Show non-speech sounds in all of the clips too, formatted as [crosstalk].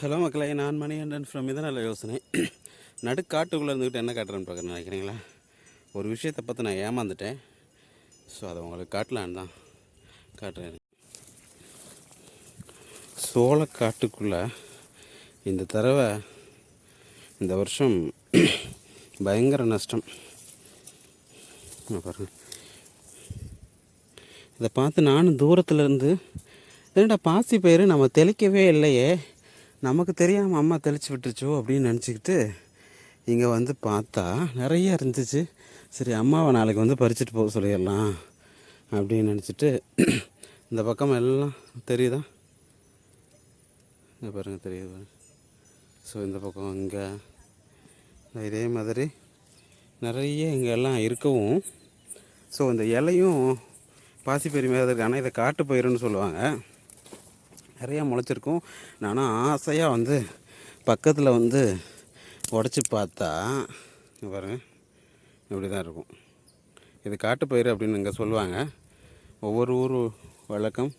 Hello மக்களே நான் Manikandan from இதை நல்ல யோசனை. நடுக்காட்டுக்குள்ளே இருந்துக்கிட்டு என்ன காட்டுறேன்னு பார்க்குறேன் நினைக்கிறீங்களா? ஒரு விஷயத்தை பார்த்து நான் ஏமாந்துட்டேன். ஸோ அதை உங்களுக்கு காட்டலான்னு தான் காட்டுறேன். சோளக்காட்டுக்குள்ளே இந்த தடவை இந்த வருஷம் பயங்கர நஷ்டம். இங்க இதை பார்த்து நானும் தூரத்தில் இருந்து என்னடா பாசி பயிர் நம்ம தெளிக்கவே இல்லையே. நமக்கு தெரியாமல் அம்மா தெளித்து விட்டுருச்சோ அப்படின்னு நினச்சிக்கிட்டு இங்கே வந்து பார்த்தா நிறைய இருந்துச்சு. சரி அம்மாவை நாளைக்கு வந்து பறிச்சுட்டு போக சொல்லிடலாம் அப்படின்னு நினச்சிட்டு [clears throat] இந்த பக்கம் எல்லாம் தெரியுதா? இங்கே பாருங்கள் தெரியுது ஸோ இந்த பக்கம் இங்கே இதே மாதிரி நிறைய இங்கே எல்லாம் இருக்கவும். ஸோ இந்த இலையும் பாசிப்பயிறு மாதிரி இருக்குது ஆனால் இதை காட்டு பயிருன்னு சொல்லுவாங்க. நிறையா முளைச்சிருக்கும். நானும் ஆசையாக வந்து பக்கத்தில் வந்து உடச்சி பார்த்தா பாருங்கள் பாருங்க இப்படி தான் இருக்கும். இது காட்டுப்பயிறு அப்படின்னு இங்கே சொல்லுவாங்க. ஒவ்வொரு ஊர் வழக்கம்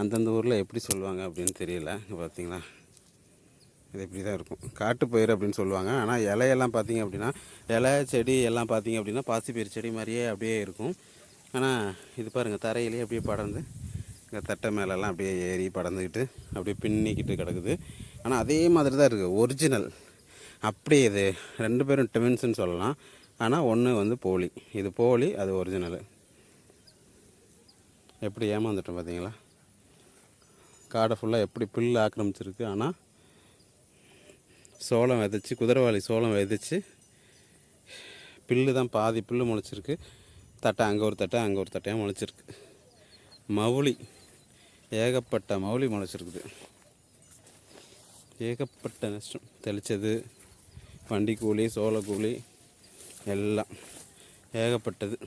அந்தந்த ஊரில் எப்படி சொல்லுவாங்க அப்படின்னு தெரியல. இங்க பார்த்தீங்களா இது இப்படி தான் இருக்கும் காட்டுப்பயிறு அப்படின்னு சொல்லுவாங்க. ஆனால் இலையெல்லாம் பார்த்தீங்க அப்படின்னா இலை செடி எல்லாம் பார்த்தீங்க அப்படின்னா பாசிப்பயிறு செடி மாதிரியே அப்படியே இருக்கும். ஆனால் இது பாருங்கள் தரையிலேயே அப்படியே படர்ந்து இந்த தட்டை மேலெல்லாம் அப்படியே ஏறி படந்துக்கிட்டு அப்படியே பின்னிக்கிட்டு கிடக்குது. ஆனால் அதே மாதிரி தான் இருக்குது ஒரிஜினல் அப்படியே இது. ரெண்டு பேரும் ட்வின்ஸ்னு சொல்லலாம். ஆனால் ஒன்று வந்து போலி. இது போலி அது ஒரிஜினலு எப்படி ஏமாந்துட்டோம் பார்த்தீங்களா காடை ஃபுல்லாக எப்படி புல் ஆக்கிரமிச்சிருக்கு. ஆனால் சோளம் விதைச்சி குதிரைவாளி சோளம் விதைச்சி பில்லு தான் பாதி புல்லு முளைச்சிருக்கு. தட்டை அங்கே ஒரு தட்டை அங்கே ஒரு தட்டையாக முளைச்சிருக்கு. மவுளி ஏகப்பட்ட மௌலி முளைச்சிருக்குது. ஏகப்பட்ட நஷ்டம். தெளித்தது வண்டி கூலி சோள கூலி எல்லாம் ஏகப்பட்டது.